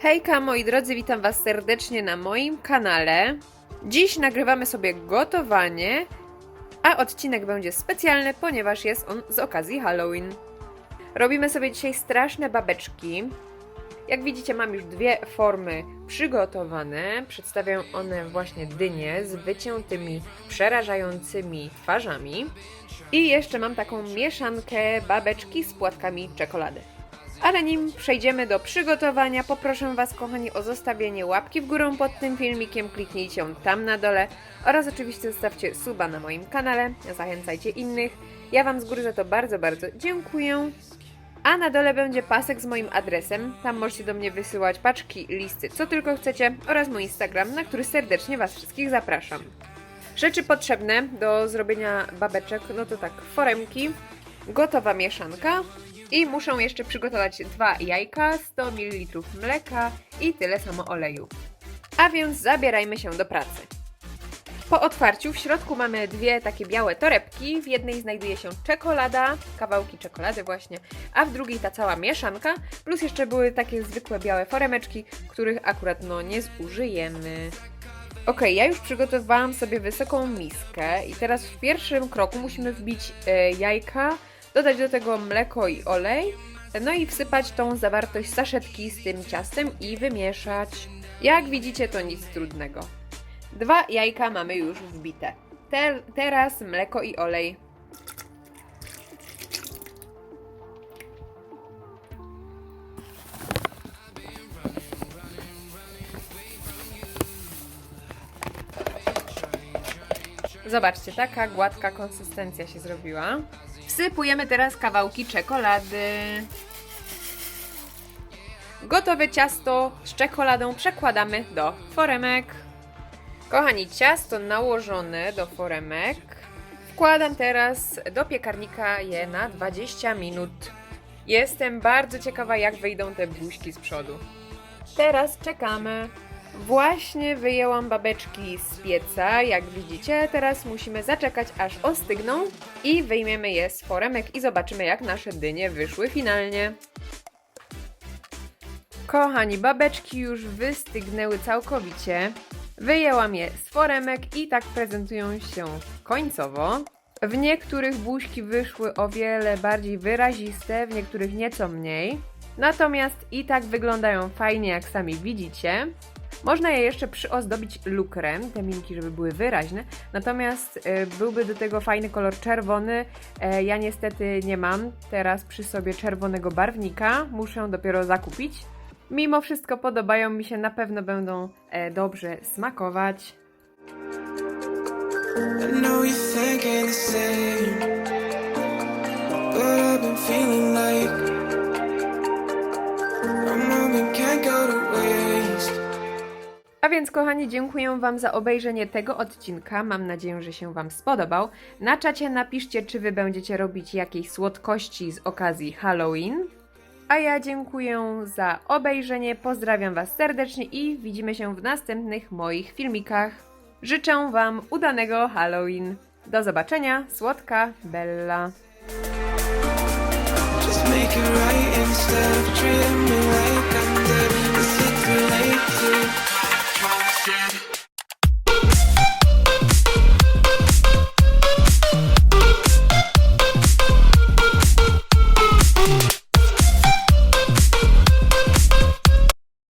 Hejka moi drodzy, witam Was serdecznie na moim kanale. Dziś nagrywamy sobie gotowanie, a odcinek będzie specjalny, ponieważ jest on z okazji Halloween. Robimy sobie dzisiaj straszne babeczki. Jak widzicie, mam już dwie formy przygotowane. Przedstawiają one właśnie dynie z wyciętymi, przerażającymi twarzami. I jeszcze mam taką mieszankę babeczki z płatkami czekolady. Ale nim przejdziemy do przygotowania, poproszę Was, kochani, o zostawienie łapki w górę pod tym filmikiem, kliknijcie ją tam na dole oraz oczywiście zostawcie suba na moim kanale, zachęcajcie innych. Ja Wam z góry za to bardzo, bardzo dziękuję. A na dole będzie pasek z moim adresem. Tam możecie do mnie wysyłać paczki, listy, co tylko chcecie oraz mój Instagram, na który serdecznie Was wszystkich zapraszam. Rzeczy potrzebne do zrobienia babeczek, no to tak, foremki, gotowa mieszanka i muszę jeszcze przygotować dwa jajka, 100 ml mleka i tyle samo oleju. A więc zabierajmy się do pracy. Po otwarciu w środku mamy dwie takie białe torebki. W jednej znajduje się czekolada, kawałki czekolady właśnie, a w drugiej ta cała mieszanka, plus jeszcze były takie zwykłe białe foremeczki, których akurat no nie zużyjemy. Ok, ja już przygotowałam sobie wysoką miskę i teraz w pierwszym kroku musimy wbić e, jajka, dodać do tego mleko i olej, no i wsypać tą zawartość saszetki z tym ciastem i wymieszać. Jak widzicie, to nic trudnego. Dwa jajka mamy już wbite. Te, teraz mleko i olej. Zobaczcie, taka gładka konsystencja się zrobiła. Wsypujemy teraz kawałki czekolady. Gotowe ciasto z czekoladą przekładamy do foremek. Kochani, ciasto nałożone do foremek. Wkładam teraz do piekarnika je na 20 minut. Jestem bardzo ciekawa, jak wyjdą te buźki z przodu. Teraz czekamy. Właśnie wyjęłam babeczki z pieca, jak widzicie. Teraz musimy zaczekać, aż ostygną i wyjmiemy je z foremek i zobaczymy, jak nasze dynie wyszły finalnie. Kochani, babeczki już wystygnęły całkowicie. Wyjęłam je z foremek i tak prezentują się końcowo. W niektórych buźki wyszły o wiele bardziej wyraziste, w niektórych nieco mniej. Natomiast i tak wyglądają fajnie, jak sami widzicie. Można je jeszcze przyozdobić lukrem, te minki, żeby były wyraźne. Natomiast e, byłby do tego fajny kolor czerwony. E, ja niestety nie mam teraz przy sobie czerwonego barwnika. Muszę dopiero zakupić. Mimo wszystko podobają mi się, na pewno będą e, dobrze smakować. I know you're thinking the same, Więc, kochani, dziękuję Wam za obejrzenie tego odcinka. Mam nadzieję, że się Wam spodobał. Na czacie napiszcie, czy Wy będziecie robić jakieś słodkości z okazji Halloween. A ja dziękuję za obejrzenie, pozdrawiam Was serdecznie i widzimy się w następnych moich filmikach. Życzę Wam udanego Halloween. Do zobaczenia, słodka Bella. Just make it right.